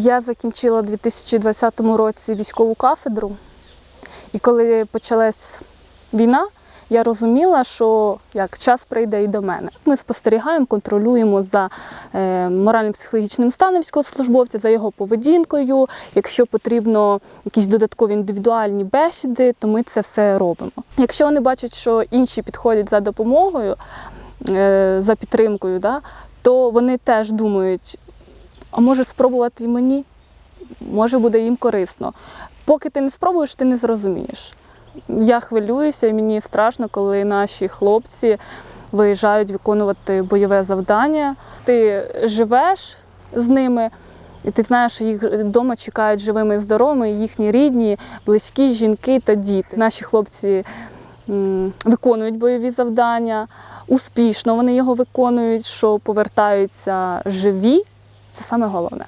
Я закінчила у 2020 році військову кафедру, і коли почалась війна, я розуміла, що як час прийде і до мене. Ми спостерігаємо, контролюємо за е, моральним психологічним станом військовослужбовця, за його поведінкою. Якщо потрібно якісь додаткові індивідуальні бесіди, то ми це все робимо. Якщо вони бачать, що інші підходять за допомогою, е, за підтримкою, да, то вони теж думають, а може спробувати і мені, може буде їм корисно. Поки ти не спробуєш, ти не зрозумієш. Я хвилююся, і мені страшно, коли наші хлопці виїжджають виконувати бойове завдання. Ти живеш з ними, і ти знаєш, що їх вдома чекають живими і здоровими, їхні рідні, близькі, жінки та діти. Наші хлопці виконують бойові завдання, успішно вони його виконують, що повертаються живі. Це саме головне.